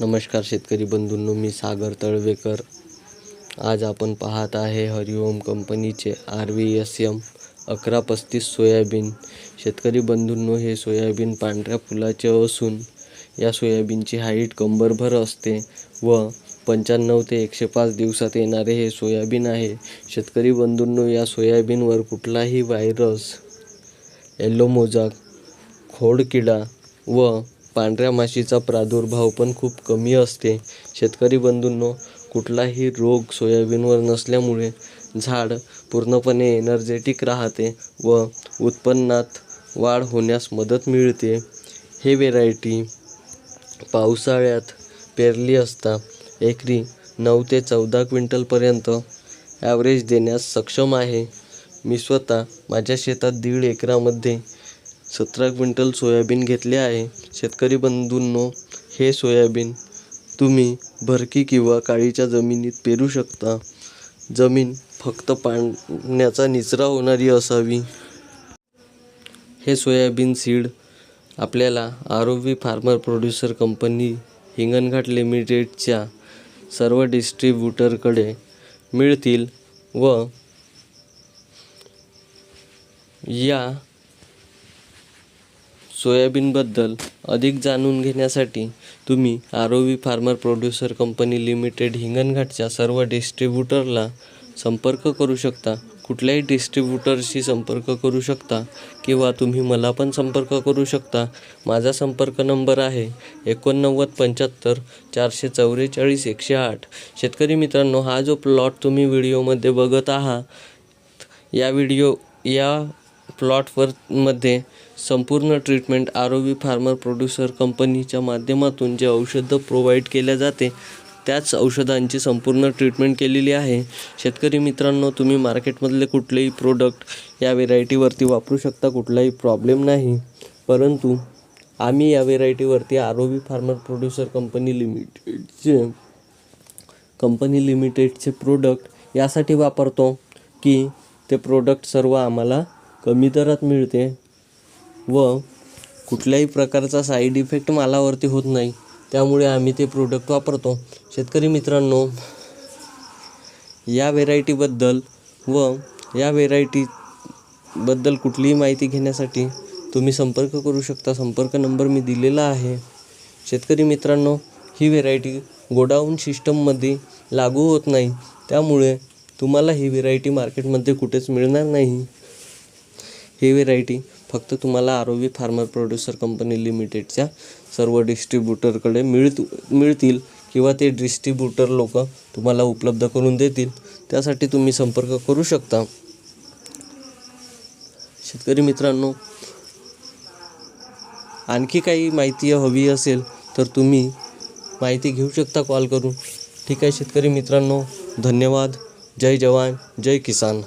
नमस्कार शेतकरी बंधूंनो मी सागर तळवेकर. आज आपण पाहत आहे हरिओम कंपनीचे आर व्ही एस एम अकरा पस्तीस सोयाबीन. शेतकरी बंधूंनो हे सोयाबीन पांढऱ्या फुलाचे असून या सोयाबीनची हाईट कंबरभर असते व पंच्याण्णव ते एकशे पाच दिवसात येणारे हे सोयाबीन आहे. शेतकरी बंधूंनो या सोयाबीनवर कुठलाही व्हायरस येल्लो मोजाक खोडकिडा व पांढऱ्या माशीचा प्रादुर्भाव पण खूप कमी असते. शेतकरी बंधूंनो कुठलाही रोग सोयाबीनवर नसल्यामुळे झाड पूर्णपणे एनर्जेटिक राहते व उत्पन्नात वाढ होण्यास मदत मिळते. हे व्हेरायटी पावसाळ्यात पेरली असता एकरी नऊ ते चौदा क्विंटलपर्यंत ॲव्हरेज देण्यास सक्षम आहे. मी स्वतः माझ्या शेतात दीड एकरामध्ये सतरा क्विंटल सोयाबीन घेतले आहे. शेतकरी बंधूंनो हे सोयाबीन तुम्ही भरकी किंवा काळीच्या जमिनीत पेरू शकता. जमीन फक्त पाण्याचा निचरा होणारी असावी. हे सोयाबीन सीड आपल्याला ROV farmer producer company Hinganghat लिमिटेडच्या सर्व डिस्ट्रीब्युटरकडे मिळतील व या सोयाबीनबद्दल अधिक जाणून घेण्यासाठी तुम्ही R O farmer producer company limited हिंगणघाटच्या सर्व डिस्ट्रीब्युटरला संपर्क करू शकता. कुठल्याही डिस्ट्रीब्युटरशी संपर्क करू शकता किंवा तुम्ही मला पण संपर्क करू शकता. माझा संपर्क नंबर आहे एकोणनव्वद पंच्याहत्तर चारशे चौवेचाळीस एकशे आठ. शेतकरी मित्रांनो हा जो प्लॉट तुम्ही व्हिडिओमध्ये बघत आहात या व्हिडिओ या प्लॉटवर मध्ये संपूर्ण ट्रीटमेंट आरोवी फार्मर प्रोड्युसर कंपनीच्या माध्यमातून जे औषधं प्रोव्हाइड केल्या जाते त्याच औषधांची संपूर्ण ट्रीटमेंट केलेली आहे. शेतकरी मित्रांनो तुम्ही मार्केटमधले कुठलेही प्रोडक्ट या व्हेरायटीवरती वापरू शकता कुठलाही प्रॉब्लेम नाही. परंतु आम्ही या व्हेरायटीवरती आरोवी फार्मर प्रोड्युसर कंपनी लिमिटेडचे कंपनी लिमिटेडचे प्रोडक्ट यासाठी वापरतो की ते प्रोडक्ट सर्व आम्हाला कमी दरात मिळते व कुठल्याही प्रकारचा साईड इफेक्ट मालावरती होत नाही. त्यामुळे आम्ही ते प्रोडक्ट वापरतो. शेतकरी मित्रांनो या व्हेरायटीबद्दल व या व्हेरायटीबद्दल कुठलीही माहिती घेण्यासाठी तुम्ही संपर्क करू शकता. संपर्क नंबर मी दिलेला आहे. शेतकरी मित्रांनो ही व्हेरायटी गोडाऊन सिस्टममध्ये लागू होत नाही. त्यामुळे तुम्हाला ही व्हेरायटी मार्केटमध्ये कुठेच मिळणार नाही. ही व्हेरायटी फक्त तुम्हाला R V farmer producer company लिमिटेडच्या सर्व डिस्ट्रीब्युटरकडे मिळत मिळतील किंवा ते डिस्ट्रीब्युटर लोक तुम्हाला उपलब्ध करून देतील. त्यासाठी तुम्ही संपर्क करू शकता. शेतकरी मित्रांनो आणखी काही माहिती हवी असेल तर तुम्ही माहिती घेऊ शकता कॉल करून. ठीक आहे शेतकरी मित्रांनो धन्यवाद. जय जवान जय किसान.